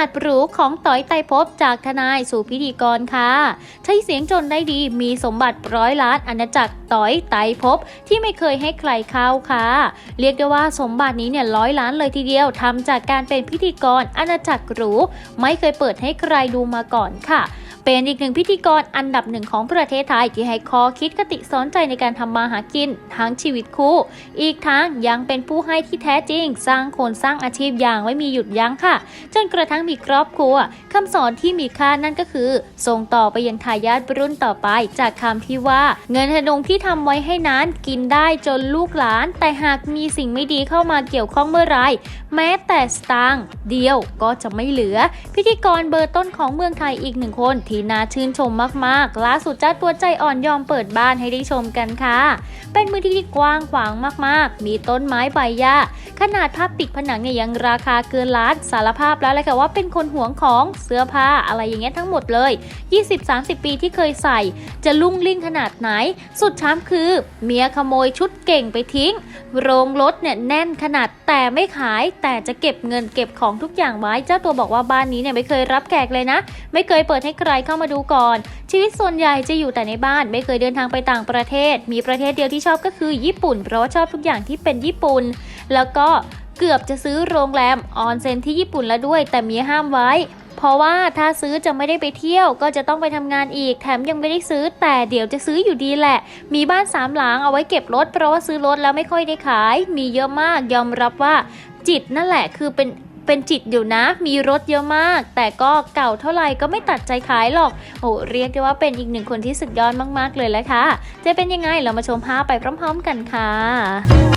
าดหรูของต้อยไตพบจากทนายสู่พิธีกรค่ะ ใช้เสียงจนได้ดีมีสมบัติร้อยล้านอาณาจักรต้อยไตพบที่ไม่เคยให้ใครเข้าค่ะ เรียกได้ว่าสมบัตินี้เนี่ยร้อยล้านเลยทีเดียวทำจากการเป็นพิธีกรอาณาจักรหรูไม่เคยเปิดให้ใครดูมาก่อนค่ะ เป็นอีกหนึ่งพิธีกรอันดับหนึ่งของประเทศไทยที่ให้ข้อคิดคติสอนใจในการทำมาหากินทั้งชีวิตคู่ อีกทั้งยังเป็นผู้ให้ที่แท้จริง สร้างคนสร้างอาชีพอย่างไม่มีหยุดยั้งค่ะ จนกระทั่งมีครอบครัวคำสอนที่มีค่านั่นก็คือ ส่งต่อไปยังทายาทรุ่นต่อไป จากคำที่ว่า เงินทนงที่ทำไว้ให้นั้นกินได้จนลูกหลาน แต่หากมีสิ่งไม่ดีเข้ามาเกี่ยวข้องเมื่อไรแม้แต่สตางค์เดียวก็จะไม่เหลือ พิธีกรเบอร์ต้นของเมืองไทยอีกหนึ่งคนที่น่าชื่นชมมากๆ ล่าสุดเจ้าตัวใจอ่อนยอมเปิดบ้านให้ได้ชมกันค่ะ เป็นมือที่กว้างขวางมากๆ มีต้นไม้ใบหญ้า ขนาดภาพติดผนังเนี่ยยังราคาเกินล้านสารภาพแล้วเลยค่ะว่าเป็นคนหวงของเสื้อผ้าอะไรอย่างเงี้ยทั้งหมดเลย 20-30 ปีที่เคยใส่ จะลุ่งลิ่งขนาดไหน สุดช้ำคือ เมียขโมยชุดเก่งไปทิ้ง โรงรถเนี่ยแน่นขนาดแต่ไม่ขาย แต่จะเก็บเงินเก็บของทุกอย่างไว้ เจ้าตัวบอกว่าบ้านนี้เนี่ยไม่เคยรับแขกเลยนะ ไม่เคยเปิดให้ใครเข้ามาดูก่อน ชีวิตส่วนใหญ่จะอยู่แต่ในบ้านไม่เคยเดินทางไปต่างประเทศ มีประเทศเดียวที่ชอบก็คือญี่ปุ่น เพราะว่าชอบทุกอย่างที่เป็นญี่ปุ่น แล้วก็เกือบจะซื้อโรงแรมออนเซ็นที่ญี่ปุ่นแล้วด้วย แต่เมียห้ามไว้ เพราะว่าถ้าซื้อจะไม่ได้ไปเที่ยวก็จะต้องไปทำงานอีก แถมยังไม่ได้ซื้อ แต่เดี๋ยวจะซื้ออยู่ดีแหละ มีบ้านสามหลังเอาไว้เก็บรถเพราะว่าซื้อรถแล้วไม่ค่อยได้ขาย มีเยอะมากยอมรับว่าจิตนั่นแหละคือเป็น เป็นจิตอยู่นะ มีรถเยอะมาก แต่ก็เก่าเท่าไหร่ก็ไม่ตัดใจขายหรอกโอ้เรียกได้ว่าเป็นอีกหนึ่งคนที่สุดยอดมากๆเลยแหละค่ะ จะเป็นยังไงเรามาชมภาพไปพร้อม ๆ กันค่ะ